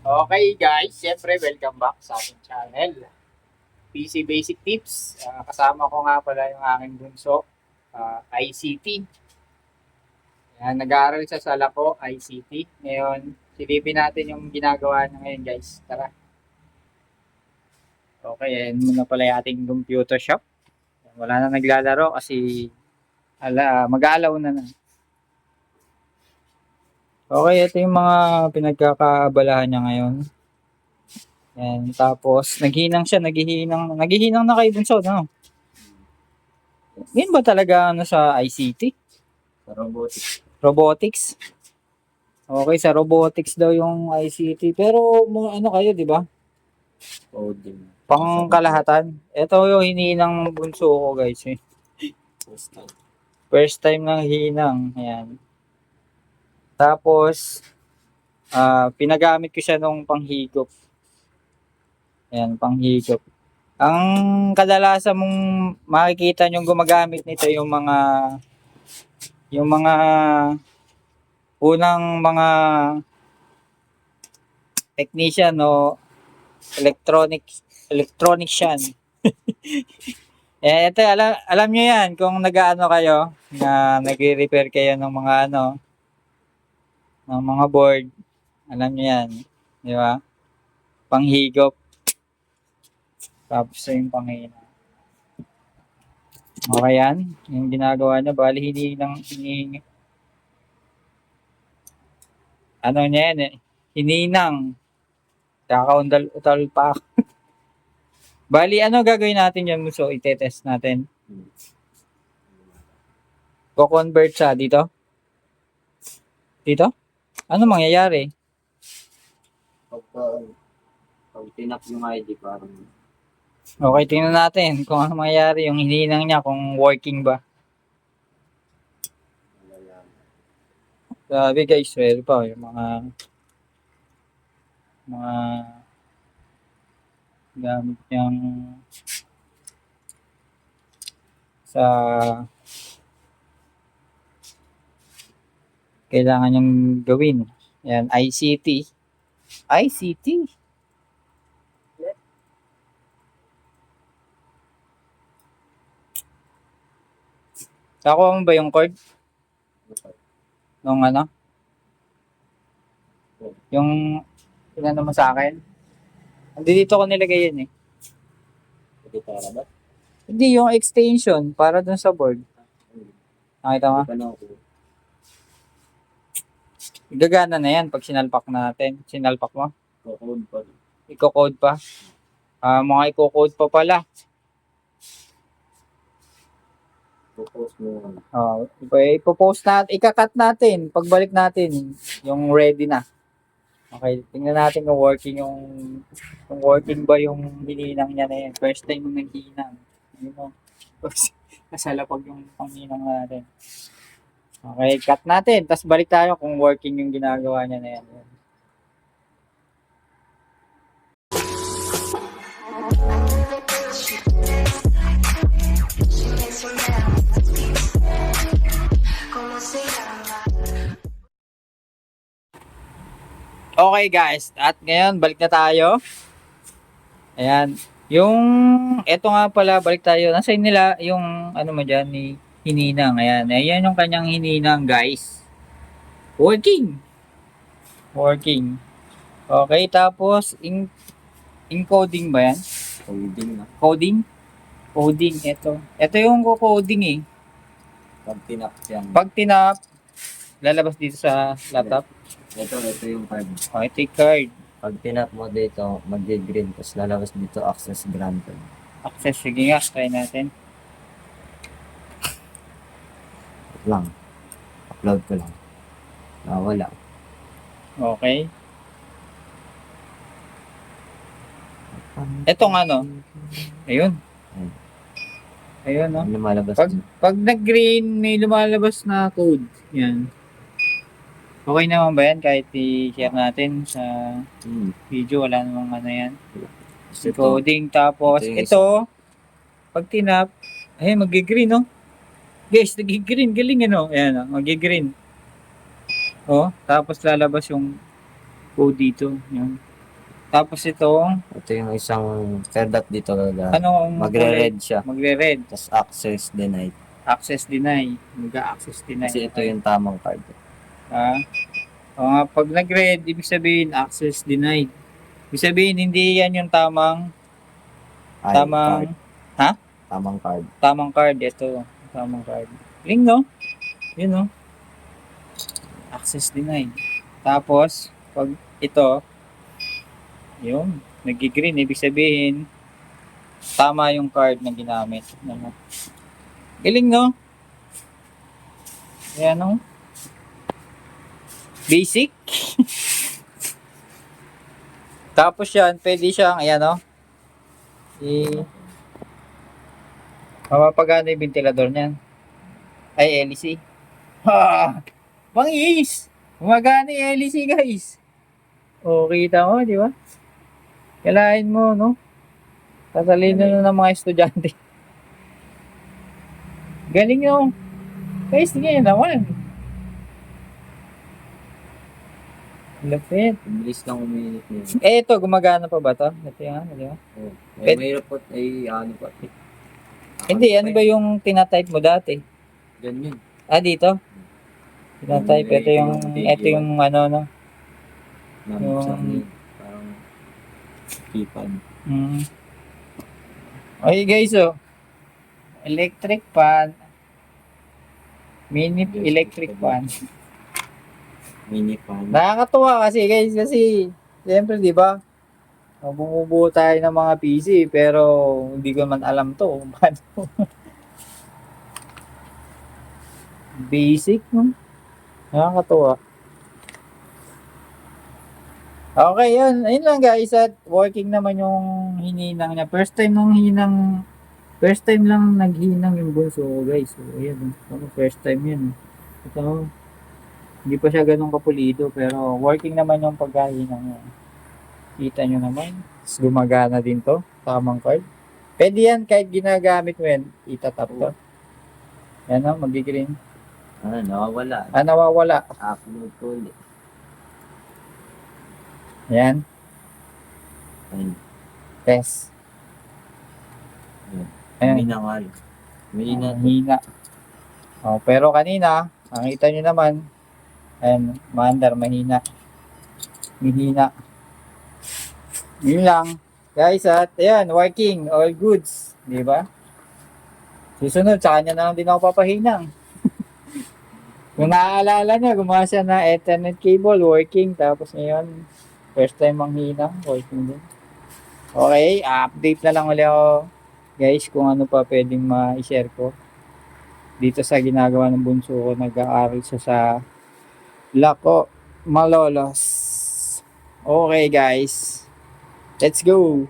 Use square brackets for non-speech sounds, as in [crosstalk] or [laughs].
Okay guys, siyempre welcome back sa ating channel. PC Basic Tips. Ah, kasama ko nga pala yung aking bunso, ah, ICT. Yan, nag-aaral siya sa Lapo, ICT. Ngayon, silipin natin yung ginagawa niya ngayon guys. Tara. Okay, ayan muna pala yung ating computer shop. Wala na naglalaro kasi ala, mag-aalaw na na. Okay, ito yung mga pinagkakaabalahan niya ngayon. Yan, tapos naghinang siya, naghihinang, naghihinang na kay Bunso, no? Yun ba talaga ano sa ICT? Sa robotics. Robotics? Okay, sa robotics daw yung ICT. Pero mo- ano kayo, di ba? Coding. Pangkalahatan. Ito yung hininang bunso ko, guys. Eh. Postal. First time nang hinang. Ayan. Tapos, ah pinagamit ko siya nung panghigop. Ayan, panghigop. Ang kadalasan mong makikita nyo gumagamit nito yung mga yung mga unang mga technician no electronic electronics yan. [laughs] eh, ito, alam, alam nyo yan kung nag-ano kayo, na nagre-repair kayo ng mga ano, ng mga board. Alam nyo yan. Di ba? Panghigop. Tapos yung panghina. Okay yan. Yung ginagawa niya. Bali, hindi lang hini... Ano niya yan eh. Hininang. Kakaundal-utal pa. [laughs] Bali, ano gagawin natin yan? So, itetest natin. Ko-convert siya dito. Dito? Ano mangyayari? Pagka, pag tinap yung ID, parang Okay, tingnan natin kung ano mangyayari yung hininang niya, kung working ba. Grabe guys, well pa yung mga mga gamit niyang sa kailangan niyang gawin. Yan, ICT. ICT. Nakuha mo ba yung cord? Nung ano? Yung pinano mo sa akin? Hindi dito ko nilagay yun eh. Pwede para ba? Hindi yung extension para dun sa board. Nakita mo? Gagana na yan pag sinalpak natin. Sinalpak mo? Code pa. Iko-code pa. Ah, mga iko-code pa pala. Propose mo ano. Oh, ipo- ipopost natin, ikakat natin pagbalik natin yung ready na. Okay, tingnan natin kung working yung kung working ba yung hininang niya na yan. First time [laughs] yung naghinang. Yun o. Kasalapag yung panghinang natin. Okay, cut natin. Tapos balik tayo kung working yung ginagawa niya na yan. Okay guys, at ngayon balik na tayo. Ayan. Yung, eto nga pala, balik tayo. Nasa nila yung, ano mo dyan, ni hininang. Ayan. Ayan yung kanyang hininang guys. Working. Working. Okay, tapos, in, encoding ba yan? Coding na. Coding? Coding, eto. Eto yung coding eh. Pag tinap yan. Pag tinap, lalabas dito sa laptop. Ito, ito yung card. Okay, take card. Pag tinap mo dito, mag-green. Tapos lalabas dito, access granted. Access, sige nga, try natin. Lang. Upload ko lang. Ah, wala. Okay. Etong ano? Ayun. Ayun, no? Ano lumalabas Pag, pag nag-green, may lumalabas na code. Yan. Okay naman ba yan? Kahit i-share natin sa Hmm. video, wala namang ano yan. Ito, Coding, tapos Ito pag tinap, ay mag-green, no? Guys, nag-green, galing ano? Ayan, no? mag-green. Oh, tapos lalabas yung code dito. Yan. Tapos ito, Ito yung isang third dot dito gaga. ano ang Magre-red siya. Magre-red. Tapos access denied. Access deny. Mag-access deny. Kasi ito yung tamang card. Ha? O nga, pag nag-red, ibig sabihin access denied. Ibig sabihin, hindi yan yung tamang, Ay, tamang, card. Tamang card. tamang card. Ito, tamang card. Ling, no? Yun, no? Access denied. Tapos, pag ito, yun, nag-green, ibig sabihin, tama yung card na ginamit. Ano? Galing, no? Ayan, no? Basic. [laughs] Tapos yan, pwede siyang, ayan, no? I... Mapapagana yung ventilador niyan. Ay, LEC. Ha! Bangis! Gumagana yung LEC, guys. O, kita mo, di ba? Kailain mo, no? Tatalino na ng mga estudyante. Galing no. Guys, tingnan nyo naman. Lapit. Bilis lang uminit niya. Eh, ito, gumagana pa ba to? Ito yung ano, di ba? Oh. Eh, mahirap po. Ay, ano pa. Hindi, ano ba yung tinatype mo dati? Ganyan. Ah, dito? Tinatype, Yung- ito yung, ito yung ano, no? Yung-. Parang keypad. Mm. Okay guys, oh. Electric fan. Mini electric fan. Mini fan. Nakakatuwa kasi guys, kasi siyempre 'di ba? Bumubuo tayo ng mga PC pero hindi ko man alam to. [laughs] Basic, no? Nakakatuwa. Okay, yun. Ayun lang guys. At working naman yung hininang niya. First time nung hinang First time lang naghinang yung bunso ko guys. So, ayan. oh. First time yun. Ito, hindi pa siya ganun kapulido pero working naman yung pagkahinang niya. Kita nyo naman. Gumagana din to. Tamang card. Pwede yan kahit ginagamit mo yan. Itatap to. Yan o, magigreen. Ano, nawawala. Ah, nawawala. Upload ko ulit. Yan. Ayun. Test. Ayan. Minangal. Mina. Ang hina. Oh, pero kanina, nakita nyo naman, ayan, maandar, mahina. Mahina. Yun lang. Guys, at ayan, working, all goods. Di ba? Susunod, sa kanya na lang din ako papahinang. [laughs] Kung naaalala niya, gumawa siya na Ethernet cable, working. Tapos ngayon, first time ang hinang, working din. Okay, update na lang ulit ako guys kung ano pa pwedeng ma-share ko dito sa ginagawa ng bunso ko nag-aaral siya sa Laco Malolos okay guys let's go